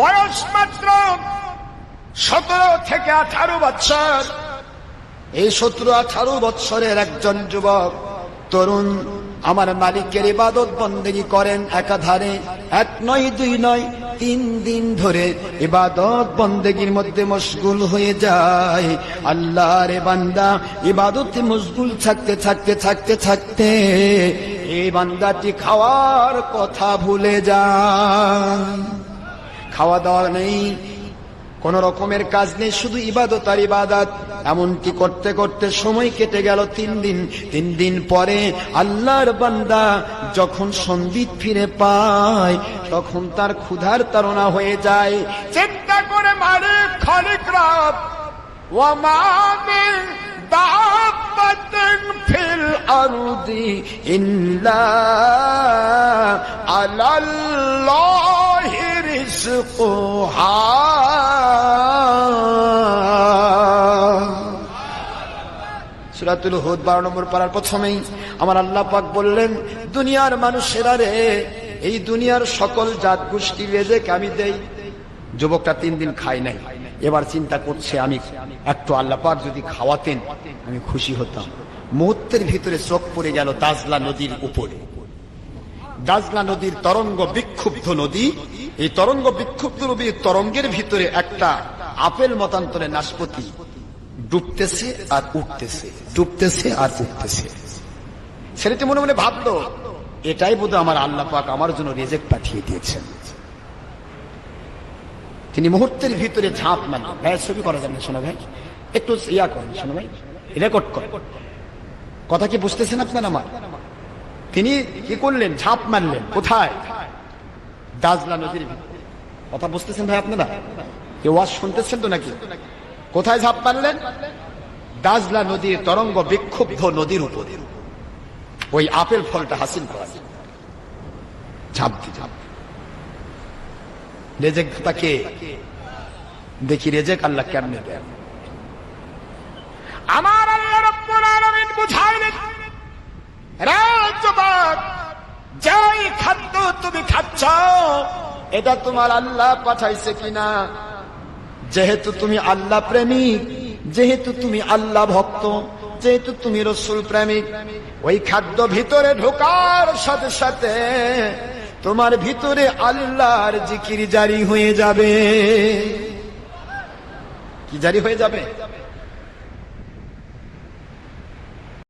বয়স মাত্র সতেরো থেকে আঠারো বছর এই সতেরো আঠারো বৎসরের একজন যুবক, তরুণ, আমার মালিকের ইবাদত বন্দেগী করেন একাধারে। এক নয়, দুই নয়, তিন দিন ধরে ইবাদত বন্দেগীর মধ্যে মশগুল হয়ে যায়। আল্লাহরে বান্দা ইবাদতে মশগুল থাকতে থাকতে থাকতে থাকতে এই বান্দাটি খাওয়ার কথা ভুলে যায়। খাওয়া দাওয়া নেই, কোন রকমের কাজ নেই, শুধু ইবাদত আর ইবাদত। এমনকি করতে করতে সময় কেটে গেল তিন দিন। তিন দিন পরে আল্লাহর বান্দা যখন সন্দীপ ফিরে পায়, তখন তার ক্ষুধার তারা হয়ে যায়। চিন্তা করে মারে খালিক রাত। আরুদি رزقها সুরাতুল হুদ বারো নম্বর পাড়ার প্রথমেই আমার আল্লাহ পাক বললেন দুনিয়ার মানুষেরা রে এই দুনিয়ার সকল জাত গোষ্ঠী রেজেক আমি দেই যুবকটা তিন দিন খায় নাই এবার চিন্তা করছে আমি একটু আল্লাহ পাক যদি খাওয়াতেন আমি খুশি হতাম মুহূর্তের ভিতরে চোখ পড়ে গেল দাজলা নদীর উপরে দাজলা নদীর তরঙ্গ বিক্ষুব্ধ নদী এই তরঙ্গ বিক্ষুব্ধ নদীর তরঙ্গের ভিতরে একটা আপেল মতান্তরে নাশপতি ডুবতেছে আর উঠতেছে, ডুবতেছে আর উঠতেছে। ছেলেটি মনে মনে ভাবলো, এটাই বোধ আমার আল্লাহ পাক আমার জন্য রেজেক পাঠিয়ে দিয়েছেন। তিনি মুহূর্তের ভিতরে ঝাঁপ মারলেন। ভাই, ছবি করা যাবে শোনা ভাই। একটু ইয়া করেন শোনা ভাই। রেকর্ড করেন। কথা কি বুঝতেছেন আপনার আমার? তিনি কি করলেন? ঝাঁপ মারলেন। কোথায়? দাজলা নদীর কথা বুঝতেছেন ভাই আপনারা? কেউ ওয়াজ শুনতেছেন তো নাকি? কোথায় ঝাঁপ মারলেন? দাজলা নদীর তরঙ্গ বিক্ষুব্ধ নদীর উপরে। ওই আপেল ফলটা হাসিল করা। ঝাঁপ দি, ঝাঁপ রেজেক তাকে দেখি রেজেক আল্লাহ কেমনে দেন। আমার আল্লাহ রব্বুল আলামিন বুঝাইলেন রে যুবক যেই খাদ্য খাচ্ছ এটা তোমার আল্লাহ পাঠাইছে কিনা? যেহেতু তুমি আল্লাহ প্রেমিক, যেহেতু তুমি আল্লাহ ভক্ত, যেহেতু তুমি রসুল প্রেমিক, ওই খাদ্য ভিতরে ঢোকার সাথে সাথে তোমার ভিতরে আল্লাহর জিকির জারি হয়ে যাবে। কি জারি হয়ে যাবে?